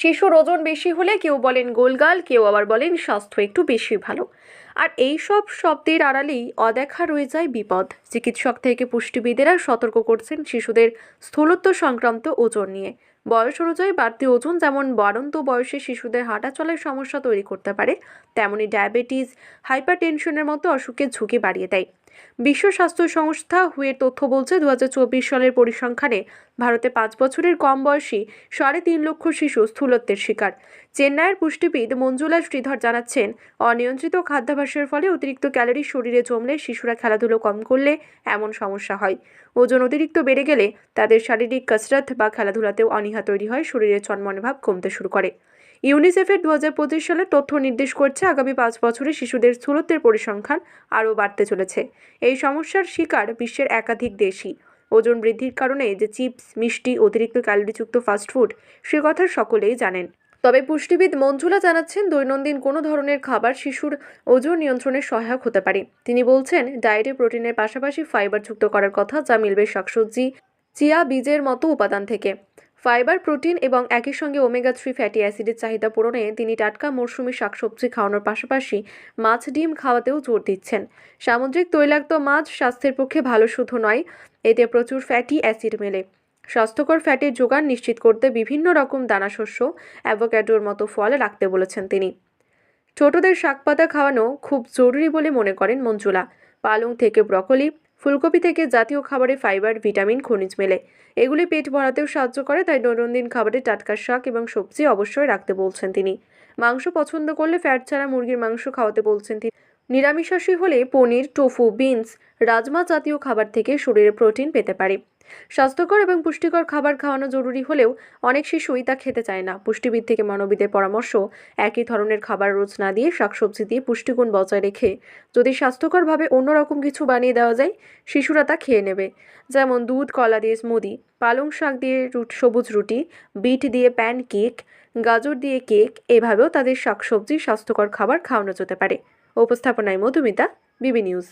শিশুর ওজন বেশি হলে কেউ বলেন গোলগাল, কেউ আবার বলেন স্বাস্থ্য একটু বেশি ভালো। আর এই সব শব্দের আড়ালেই অদেখা রয়ে যায় বিপদ। চিকিৎসক থেকে পুষ্টিবিদেরা সতর্ক করছেন শিশুদের স্থূলত্ব সংক্রান্ত ওজন নিয়ে। বয়স অনুযায়ী বাড়তি ওজন যেমন বাড়ন্ত বয়সে শিশুদের হাঁটা চলার সমস্যা তৈরি করতে পারে, তেমনি ডায়াবেটিস, হাইপারটেনশনের মতো অসুখের ঝুঁকি বাড়িয়ে দেয়। বিশ্ব স্বাস্থ্য সংস্থা হুয়ের তথ্য বলছে দু হাজার চব্বিশ সালের পরিসংখ্যানে ভারতে পাঁচ বছরের কম বয়সী সাড়ে তিন লক্ষ শিশু স্থূলত্বের শিকার। চেন্নাইয়ের পুষ্টিবিদ মঞ্জুলা শ্রীধর জানাচ্ছেন, অনিয়ন্ত্রিত খাদ্যাভ্যাসের ফলে অতিরিক্ত ক্যালোরি শরীরে জমলে শিশুরা খেলাধুলো কম করলে এমন সমস্যা হয়। ওজন অতিরিক্ত বেড়ে গেলে তাদের শারীরিক কসরত বা খেলাধুলাতেও অনীহা তৈরি হয় শরীরের চনমনোভাব কমতে শুরু করে। ইউনিসেফের দু হাজার পঁচিশ সালের তথ্য নির্দেশ করছে আগামী পাঁচ বছরে শিশুদের স্থূলত্বের পরিসংখ্যান আরও বাড়তে চলেছে। এই সমস্যার শিকার বিশ্বের একাধিক দেশই। ওজন বৃদ্ধির কারণে যে চিপস, মিষ্টি, অতিরিক্ত ক্যালোরিযুক্ত ফাস্টফুড সে কথা সকলেই জানেন। তবে পুষ্টিবিদ মঞ্জুলা জানাচ্ছেন, দৈনন্দিন কোনো ধরনের খাবার শিশুর ওজন নিয়ন্ত্রণে সহায়ক হতে পারে। তিনি বলছেন, ডায়েটে প্রোটিনের পাশাপাশি ফাইবার যুক্ত করার কথা যা মিলবে শাকসবজি, চিয়া, বীজের মতো উপাদান থেকে। ফাইবার, প্রোটিন এবং একই সঙ্গে ওমেগা থ্রি ফ্যাটি অ্যাসিডের চাহিদা পূরণে তিনি টাটকা মরশুমি শাকসবজি খাওয়ানোর পাশাপাশি মাছ, ডিম খাওয়াতেও জোর দিচ্ছেন। সামুদ্রিক তৈলাক্ত মাছ স্বাস্থ্যের পক্ষে ভালো শুধু নয়, এতে প্রচুর ফ্যাটি অ্যাসিড মেলে। স্বাস্থ্যকর ফ্যাটের যোগান নিশ্চিত করতে বিভিন্ন রকম দানাশস্য অ্যাভোক্যাডোর মতো ফল রাখতে বলেছেন তিনি। ছোটদের শাকপাতা খাওয়ানো খুব জরুরি বলে মনে করেন মঞ্জুলা। পালং থেকে ব্রকলি ফুলকপি থেকে জাতীয় খাবারে ফাইবার, ভিটামিন, খনিজ মেলে। এগুলি পেট ভরাতেও সাহায্য করে, তাই দৈনন্দিন খাবারে টাটকা শাক এবং সবজি অবশ্যই রাখতে বলছেন তিনি। মাংস পছন্দ করলে ফ্যাট ছাড়া মুরগির মাংস খাওয়াতে বলছেন তিনি। নিরামিষাশী হলে পনির, টোফু, বিনস, রাজমা জাতীয় খাবার থেকে শরীরে প্রোটিন পেতে পারে। স্বাস্থ্যকর এবং পুষ্টিকর খাবার খাওয়ানো জরুরি হলেও অনেক শিশুই তা খেতে চায় না। পুষ্টিবিদ থেকে মানবীদের পরামর্শ, একই ধরনের খাবার রোজ না দিয়ে শাকসবজি দিয়ে পুষ্টিগুণ বজায় রেখে যদি স্বাস্থ্যকরভাবে অন্যরকম কিছু বানিয়ে দেওয়া যায়, শিশুরা তা খেয়ে নেবে। যেমন দুধ, কলা দিয়ে স্মুদি, পালং শাক দিয়ে সবুজ রুটি, বিট দিয়ে প্যান কেক গাজর দিয়ে কেক, এভাবেও তাদের শাকসবজি স্বাস্থ্যকর খাবার খাওয়ানো যেতে পারে। উপস্থাপনায় মধুমিতা বিবি নিউজ।